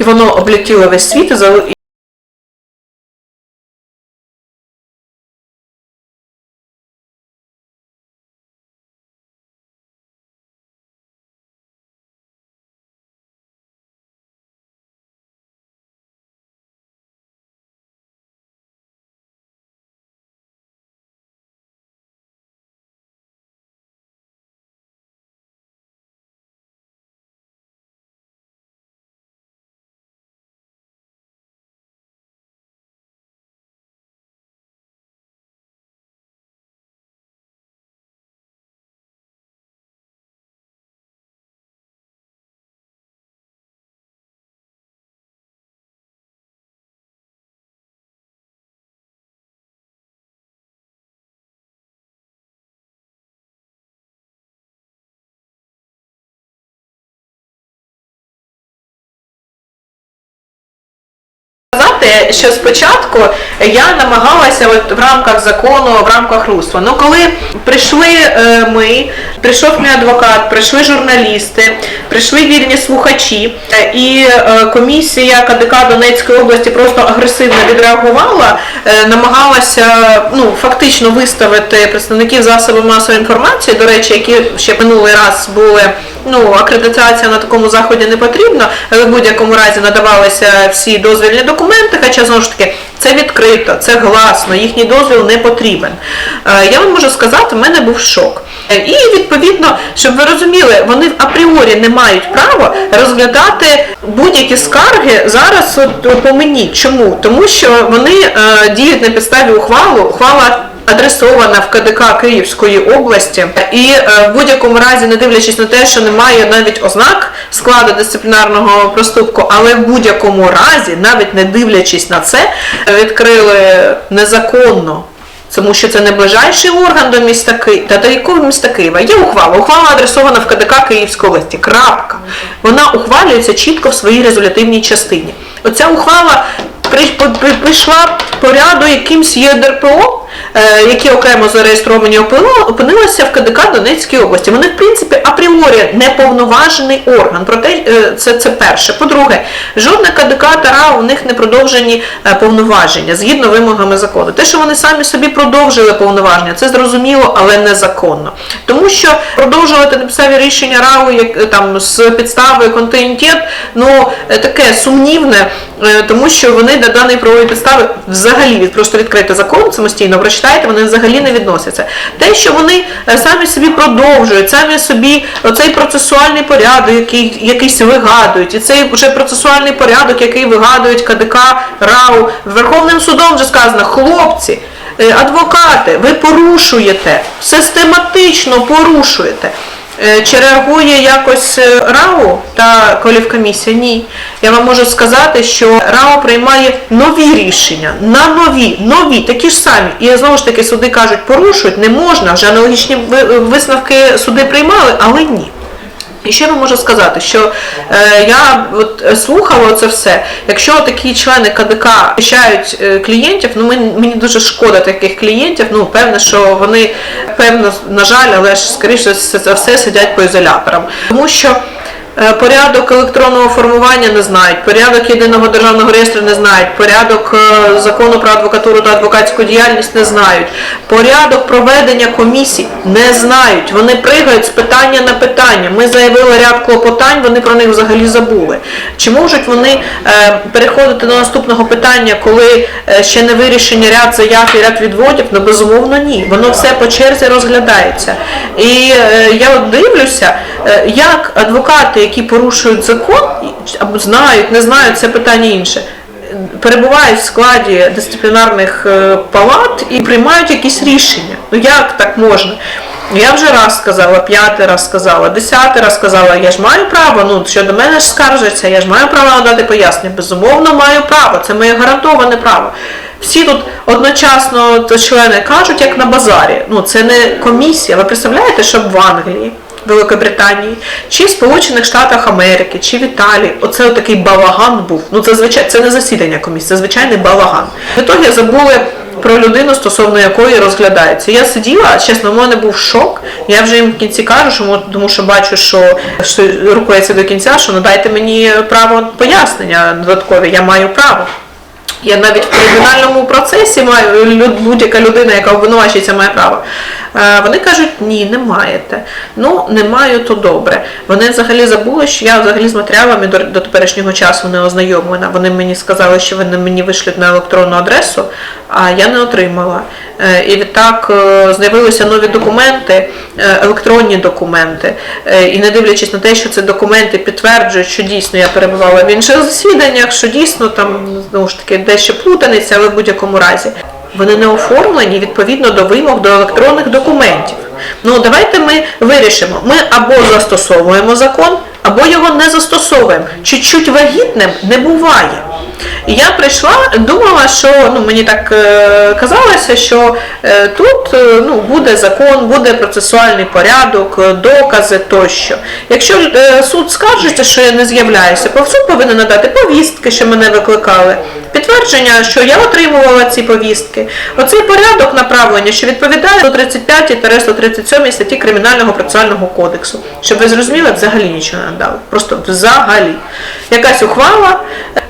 І воно облетіло весь світ і сказати, що спочатку я намагалася от в рамках закону, в рамках русла. Ну коли прийшли е, ми, прийшов мій адвокат, прийшли журналісти, прийшли вільні слухачі, е, і е, комісія КДК Донецької області просто агресивно відреагувала, намагалася ну фактично виставити представників засобів масової інформації, до речі, які ще минулий раз були. Ну, акредитація на такому заході не потрібна, але в будь-якому разі надавалися всі дозвільні документи, хоча знову ж таки це відкрито, це гласно, їхній дозвіл не потрібен. Е, Я вам можу сказати, в мене був шок. Е, І відповідно, щоб ви розуміли, вони апріорі не мають права розглядати будь-які скарги зараз от по мені. Чому? Тому що вони е, діють на підставі ухвали. Ухвала адресована в КДК Київської області, і е, в будь-якому разі, не дивлячись на те, що немає навіть ознак складу дисциплінарного проступку, але в будь-якому разі, навіть не дивлячись на це, відкрили незаконно. Тому що це не ближайший орган до міста Києва, та до якого міста Києва. Є ухвала. Ухвала адресована в КДК Київської області. Крапка. Вона ухвалюється чітко в своїй резолютивній частині. Оця ухвала прийшла по ряду якимсь ЄДРПО, е, які окремо зареєстровані опини- опинилися в КДК Донецької області. Вони, в принципі, апріорі неповноважений орган. Проте е, це, це перше. По-друге, жодна КДК та РАО у них не продовжені е, повноваження згідно вимогами закону. Те, що вони самі собі продовжили повноваження, це зрозуміло, але незаконно. Тому що продовжувати на рішення РАО як там з підстави континентет, ну таке сумнівне, тому що вони до даної правової підстави взагалі від просто відкрити закон самостійно, прочитайте, вони взагалі не відносяться. Те, що вони е, самі собі продовжують, самі собі оцей процесуальний порядок, який якийсь вигадують, і цей вже процесуальний порядок, який вигадують КДК, РАУ, Верховним судом вже сказано, хлопці. е, Адвокати, ви порушуєте, систематично порушуєте. Е, Чи реагує якось е, РАО та колівкомісія? Ні. Я вам можу сказати, що РАО приймає нові рішення, на нові, нові, такі ж самі. І знову ж таки суди кажуть, порушують, не можна, вже аналогічні висновки суди приймали, але ні. І ще я можу сказати, що е, я от е, слухала це все. Якщо такі члени КДК захищають е, клієнтів, ну мені, мені дуже шкода таких клієнтів. Ну певне, що вони певно, на жаль, але ж скоріше за все сидять по ізоляторам, тому що. Е, Порядок електронного формування не знають, порядок єдиного державного реєстру не знають, порядок е, закону про адвокатуру та адвокатську діяльність не знають, порядок проведення комісій не знають. Вони пригають з питання на питання. Ми заявили ряд клопотань, вони про них взагалі забули. Чи можуть вони е, переходити до наступного питання, коли ще не вирішені ряд заяв і ряд відводів? Ну безумовно ні. Воно все по черзі розглядається. І е, я от дивлюся, е, як адвокати, які порушують закон, або знають, не знають, це питання інше. Перебувають в складі дисциплінарних е, палат і приймають якісь рішення. Ну як так можна? Я вже раз сказала, п'ятий раз сказала, десятий раз сказала, я ж маю право, ну що до мене ж скаржаться, я ж маю право надати пояснення. Безумовно, маю право, це моє гарантоване право. Всі тут одночасно члени кажуть, як на базарі. Ну це не комісія. Ви представляєте, щоб в Англії, Великобританії, чи в Сполучених Штатах Америки, чи в Італії, оце такий балаган був. Ну це звичай, це не засідання комісії, це звичайний балаган. В ітогі забули про людину, стосовно якої розглядається. Я сиділа, чесно, в мене був шок. Я вже їм в кінці кажу, тому що бачу, що, що рухається до кінця, що надайте мені право пояснення додаткові, я маю право. Я навіть в кримінальному процесі маю будь-яка людина, яка обвинувачується, має право. Е, Вони кажуть, ні, не маєте. Ну, не маю, то добре. Вони взагалі забули, що я взагалі з матеріалами до, до теперішнього часу не ознайомлена. Вони мені сказали, що вони мені вишлють на електронну адресу, а я не отримала. Е, І відтак е, з'явилися нові документи, е, електронні документи. І не дивлячись на те, що ці документи підтверджують, що дійсно я перебувала в інших засіданнях, що дійсно там знову ж таки дещо плутаниця, але в будь-якому разі. Вони не оформлені відповідно до вимог до електронних документів. Ну давайте ми вирішимо. Ми або застосовуємо закон, або його не застосовуємо. Чуть-чуть вагітним не буває. І я прийшла, думала, що ну мені так е, казалося, що е, тут е, ну буде закон, буде процесуальний порядок, докази тощо. Якщо е, суд скаржиться, що я не з'являюся, суд повинен надати повістки, що мене викликали, підтвердження, що я отримувала ці повістки. Оцей порядок направлення, що відповідає 135-137 статті Кримінального процесуального кодексу. Щоб ви зрозуміли, взагалі нічого надали. Просто взагалі. Якась ухвала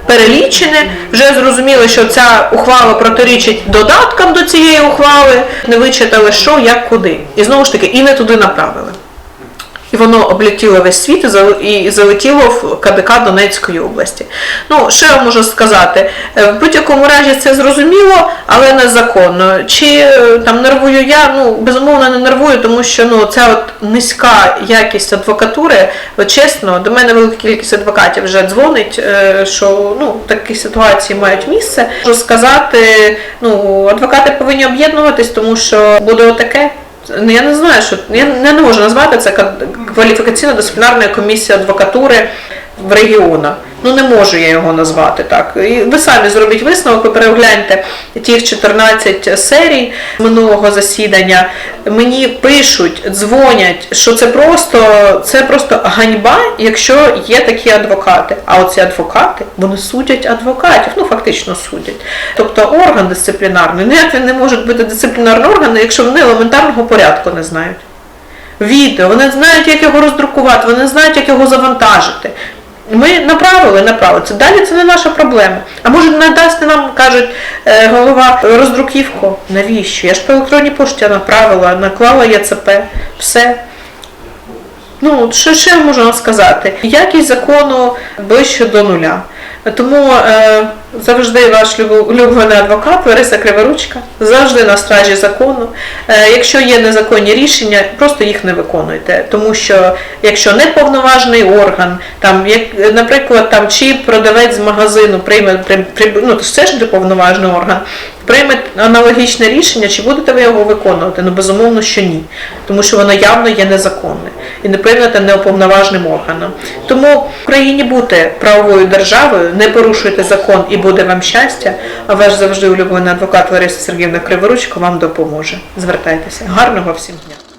перелічене, вже зрозуміли, що ця ухвала протирічить додаткам до цієї ухвали, не вичитали, що, як, куди. І знову ж таки, і не туди направили. І воно облетіло весь світ і залетіло в КДК Донецької області. Ну, що я можу сказати? Е, В будь-якому разі це зрозуміло, але незаконно. Чи е, там нервую я? Ну, безумовно, не нервую, тому що ну, ця от низька якість адвокатури, от чесно, до мене велика кількість адвокатів вже дзвонить, е, що ну, такі ситуації мають місце. Можу сказати, ну, адвокати повинні об'єднуватись, тому що буде отаке. Ну, Я не знаю, що я не можу назвати це кваліфікаційно дисциплінарна комісія адвокатури в регіонах. Ну не можу я його назвати так. І ви самі зробіть висновок, ви перегляньте тих 14 серій минулого засідання. Мені пишуть, дзвонять, що це просто це просто ганьба, якщо є такі адвокати. А оці адвокати вони судять адвокатів, ну фактично судять. Тобто орган дисциплінарний, ну як він не може бути дисциплінарним органом, якщо вони елементарного порядку не знають відео, вони знають, як його роздрукувати, вони знають, як його завантажити. Ми направили, направили. Це далі це не наша проблема. А може надасть нам, кажуть, е, голова роздруківку. Навіщо? Я ж по електронній пошті направила, наклала ЄЦП, все. Ну, що ще можна сказати? Якість закону ближче до нуля. Тому е, завжди ваш улюблений адвокат Лариса Криворучка, завжди на стражі закону. Е, якщо є незаконні рішення, просто їх не виконуйте. Тому що якщо неповноважний орган, там, як, наприклад, там, чи продавець з магазину прийме, при, ну, це ж неповноважний орган, прийме аналогічне рішення, чи будете ви його виконувати? Ну, безумовно, що ні. Тому що воно явно є незаконне і не прийнято неуповноваженим органом. Тому в Україні бути правовою державою, не порушуйте закон і буде вам щастя, а ваш завжди улюблений адвокат Лариса Сергіївна Криворучко вам допоможе. Звертайтеся. Гарного всім дня!